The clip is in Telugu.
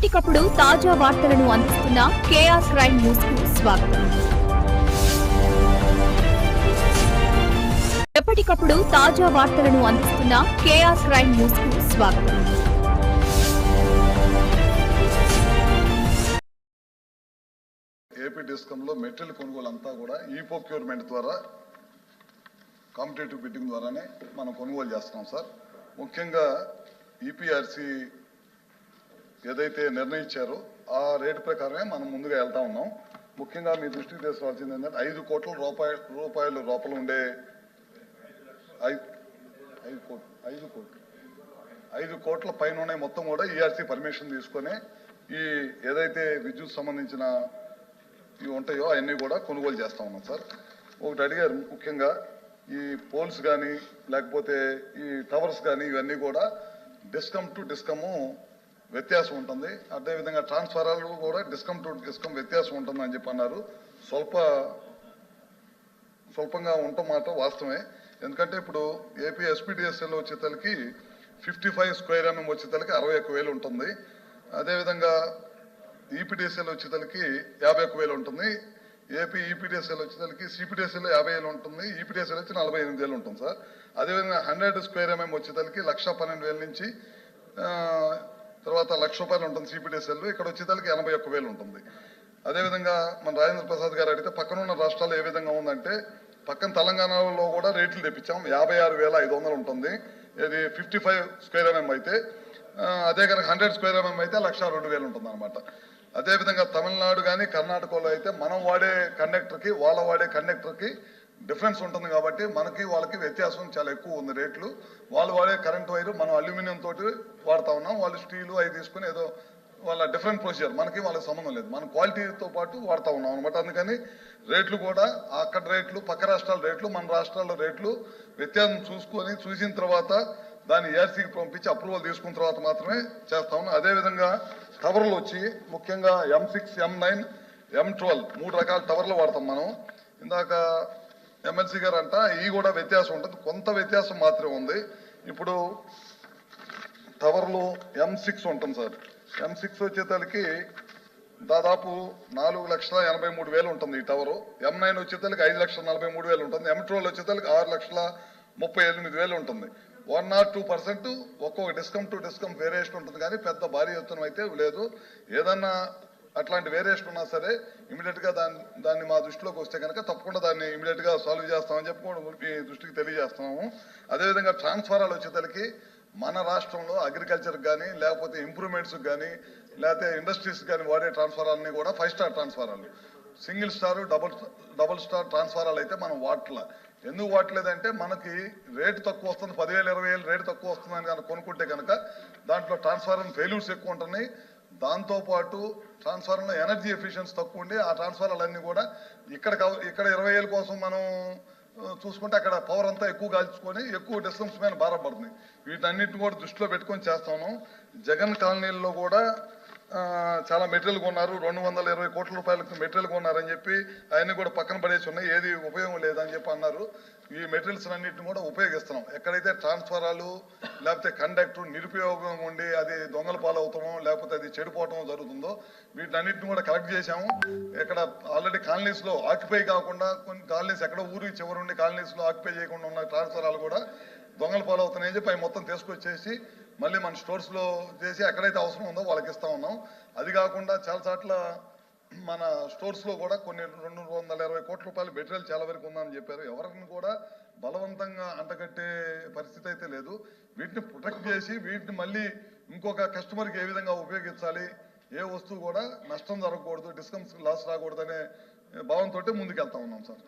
ఎప్పటికప్పుడు తాజా వార్తలను అందిస్తున్న కేఆర్ క్రైమ్ న్యూస్కు స్వాగతం. ఎప్పటికప్పుడు తాజా వార్తలను అందిస్తున్న కేఆర్ క్రైమ్ న్యూస్కు స్వాగతం. ఏపీ డిస్కంలో మెటీరియల్ కొనుగోలు అంతా కూడా ఈ ప్రొక్యూర్మెంట్ ద్వారా కాంపిటేటివ్ బిడ్డింగ్ ద్వారానే మనం కొనుగోలు చేస్తున్నాం సార్. ముఖ్యంగా ఈపీఆర్సీ ఏదైతే నిర్ణయించారో ఆ రేటు ప్రకారమే మనం ముందుగా వెళ్తా ఉన్నాం. ముఖ్యంగా మీ దృష్టికి తీసుకోవాల్సింది ఏంటంటే ఐదు కోట్ల రూపాయల రూపాయలు లోపల ఉండే ఐదు ఐదు కోట్లు ఐదు కోట్లు ఐదు కోట్ల పైన ఉన్నాయి మొత్తం కూడా ఈఆర్సీ పర్మిషన్ తీసుకొని ఈ ఏదైతే విద్యుత్ సంబంధించిన ఇవి ఉంటాయో అవన్నీ కూడా కొనుగోలు చేస్తా ఉన్నాం సార్. ఒకటి అడిగారు ముఖ్యంగా ఈ పోల్స్ కానీ లేకపోతే ఈ టవర్స్ కానీ ఇవన్నీ కూడా డిస్కమ్ టు డిస్కము వ్యత్యాసం ఉంటుంది. అదేవిధంగా ట్రాన్స్ఫారాలు కూడా డిస్కమ్ టు డిస్కం వ్యత్యాసం ఉంటుంది అని చెప్పి అన్నారు. స్వల్ప స్వల్పంగా ఉండటం మాట వాస్తవమే. ఎందుకంటే ఇప్పుడు ఏపీ ఎస్పీడిఎస్ఎల్ వచ్చేతలకి ఫిఫ్టీ ఫైవ్ స్క్వేర్ ఎంఎం వచ్చేతలకి అరవై ఒక్క వేలు ఉంటుంది. అదేవిధంగా ఈపీడిఎస్ఎల్ వచ్చేతలకి యాభై ఒక్క వేలు ఉంటుంది. ఏపీ ఈపీడిఎస్ఎల్ వచ్చేతలకి సిపిడిఎస్ఎల్ యాభై వేలు ఉంటుంది. ఈపీడిఎస్ఎల్ వచ్చి నలభై ఎనిమిది వేలు ఉంటుంది సార్. అదేవిధంగా హండ్రెడ్ స్క్వేర్ ఎంఎం వచ్చేతలకి లక్ష పన్నెండు వేల నుంచి తర్వాత లక్ష రూపాయలు ఉంటుంది సిపిడిఎస్ఎల్ ఇక్కడ వచ్చేతలకి ఎనభై ఒక్క వేలు ఉంటుంది. అదేవిధంగా మన రాజేంద్ర ప్రసాద్ గారు అడిగితే పక్కన ఉన్న రాష్ట్రాలు ఏ విధంగా ఉందంటే పక్కన తెలంగాణలో కూడా రేట్లు తెప్పించాం. యాభై ఆరు వేల ఐదు వందలు ఉంటుంది. ఇది ఫిఫ్టీ ఫైవ్ స్క్వేర్ ఎంఎం అయితే అదే కనుక హండ్రెడ్ స్క్వేర్ ఎంఎం అయితే లక్ష రెండు వేలు ఉంటుంది అనమాట అదేవిధంగా తమిళనాడు కానీ కర్ణాటకలో అయితే మనం వాడే కండక్టర్కి వాళ్ళ వాడే కండక్టర్కి డిఫరెన్స్ ఉంటుంది కాబట్టి మనకి వాళ్ళకి వ్యత్యాసం చాలా ఎక్కువ ఉంది రేట్లు. వాళ్ళు వాడే కరెంట్ వైరు మనం అల్యూమినియం తోటి వాడుతా ఉన్నాం. వాళ్ళు స్టీలు అవి తీసుకుని ఏదో వాళ్ళ డిఫరెంట్ ప్రొసీజర్. మనకి వాళ్ళకి సంబంధం లేదు. మన క్వాలిటీతో పాటు వాడుతా ఉన్నాం అనమాట అందుకని రేట్లు కూడా అక్కడ రేట్లు పక్క రాష్ట్రాల రేట్లు మన రాష్ట్రాల రేట్లు వ్యత్యాసం చూసుకొని చూసిన తర్వాత దాన్ని ఏఆర్సీకి పంపించి అప్రూవల్ తీసుకున్న తర్వాత మాత్రమే చేస్తా ఉన్నాం. అదేవిధంగా టవర్లు వచ్చి ముఖ్యంగా M six M nine M twelve మూడు రకాల టవర్లు వాడతాం మనం. ఇందాక ఎమ్మెల్సీ గారు అంట ఈ కూడా వ్యత్యాసం ఉంటుంది. కొంత వ్యత్యాసం మాత్రమే ఉంది. ఇప్పుడు టవర్లో ఎం సిక్స్ ఉంటుంది సార్. ఎం సిక్స్ వచ్చేతలకి దాదాపు నాలుగు లక్షల ఎనభై మూడు వేలు ఉంటుంది ఈ టవరు. ఎం నైన్ వచ్చేతలకి ఐదు లక్షల నలభై మూడు వేలు ఉంటుంది. ఎం ట్వెల్వ్ వచ్చేతలకి ఆరు లక్షల ముప్పై ఎనిమిది వేలు ఉంటుంది. వన్ నాట్ టూ పర్సెంట్ ఒక్కొక్క డిస్కమ్ టు డిస్కమ్ వేరియేషన్ ఉంటుంది. కానీ పెద్ద భారీ ఎత్తున అయితే లేదు. ఏదన్నా అట్లాంటి వేరియేషన్ ఉన్నా సరే ఇమీడియట్గా దాన్ని దాన్ని మా దృష్టిలోకి వస్తే కనుక తప్పకుండా దాన్ని ఇమీడియట్గా సాల్వ్ చేస్తామని చెప్పి కూడా మీ దృష్టికి తెలియజేస్తున్నాము. అదేవిధంగా ట్రాన్స్ఫారాలు వచ్చేసరికి మన రాష్ట్రంలో అగ్రికల్చర్ కానీ లేకపోతే ఇంప్రూవ్మెంట్స్ కానీ లేకపోతే ఇండస్ట్రీస్ కానీ వాడే ట్రాన్స్ఫారాలన్నీ కూడా five star ట్రాన్స్ఫారాలు single star double double star ట్రాన్స్ఫారాలు అయితే మనం వాట్ల ఎందుకు వాట్లేదంటే మనకి రేటు తక్కువ వస్తుంది పదివేలు ఇరవై వేలు రేటు తక్కువ వస్తుందని కనుక కొనుక్కుంటే కనుక దాంట్లో ట్రాన్స్ఫారం ఫెయిల్యూర్స్ ఎక్కువ ఉంటున్నాయి. దాంతో పాటు ఎనర్జీ ఎఫిషియన్స్ తక్కువ ఉండి ఆ ట్రాన్స్ఫార్మర్లన్నీ కూడా ఇక్కడ ఇక్కడ ఇరవై ఏళ్ళ కోసం మనం చూసుకుంటే అక్కడ పవర్ అంతా ఎక్కువ కాల్చుకొని ఎక్కువ డిస్టెన్స్ మీద భారపడుతుంది వీటన్నిటిని కూడా దృష్టిలో పెట్టుకొని చేస్తాను. జగన్ కాలనీల్లో కూడా చాలా మెటీరియల్ కొన్నారు. రెండు వందల ఇరవై కోట్ల రూపాయలకు మెటీరియల్ కొన్నారని చెప్పి అవన్నీ కూడా పక్కన పడేసి ఉన్నాయి. ఏది ఉపయోగం లేదని చెప్పి అన్నారు. ఈ మెటీరియల్స్ అన్నింటిని కూడా ఉపయోగిస్తున్నాం. ఎక్కడైతే ట్రాన్స్ఫారాలు లేకపోతే కండక్టర్ నిరుపయోగం ఉండి అది దొంగల పాలవుతామో లేకపోతే అది చెడిపోవటం జరుగుతుందో వీటన్నిటిని కూడా కలెక్ట్ చేశాము. ఇక్కడ ఆల్రెడీ కాలనీస్లో ఆక్యుపై కాకుండా కొన్ని కాలనీస్ ఎక్కడ ఊరికి చివరి ఉండి కాలనీస్లో ఆక్యుపై చేయకుండా ఉన్న ట్రాన్స్ఫారాలు కూడా దొంగల పాలవుతున్నాయని చెప్పి అవి మొత్తం తీసుకొచ్చేసి మళ్ళీ మన స్టోర్స్లో చేసి ఎక్కడైతే అవసరం ఉందో వాళ్ళకి ఇస్తూ ఉన్నాం. అది కాకుండా చాలా చోట్ల మన స్టోర్స్లో కూడా కొన్ని రెండు వందల ఇరవై కోట్ల రూపాయలు మెటీరియల్ చాలా వరకు ఉందని చెప్పారు. ఎవరిని కూడా బలవంతంగా అంటగట్టే పరిస్థితి అయితే లేదు. వీటిని ప్రొటెక్ట్ చేసి వీటిని మళ్ళీ ఇంకొక కస్టమర్కి ఏ విధంగా ఉపయోగించాలి ఏ వస్తువు కూడా నష్టం జరగకూడదు డిస్కమ్స్ లాస్ రాకూడదనే భావంతో భావంతో ముందుకెళ్తా ఉన్నాం సార్.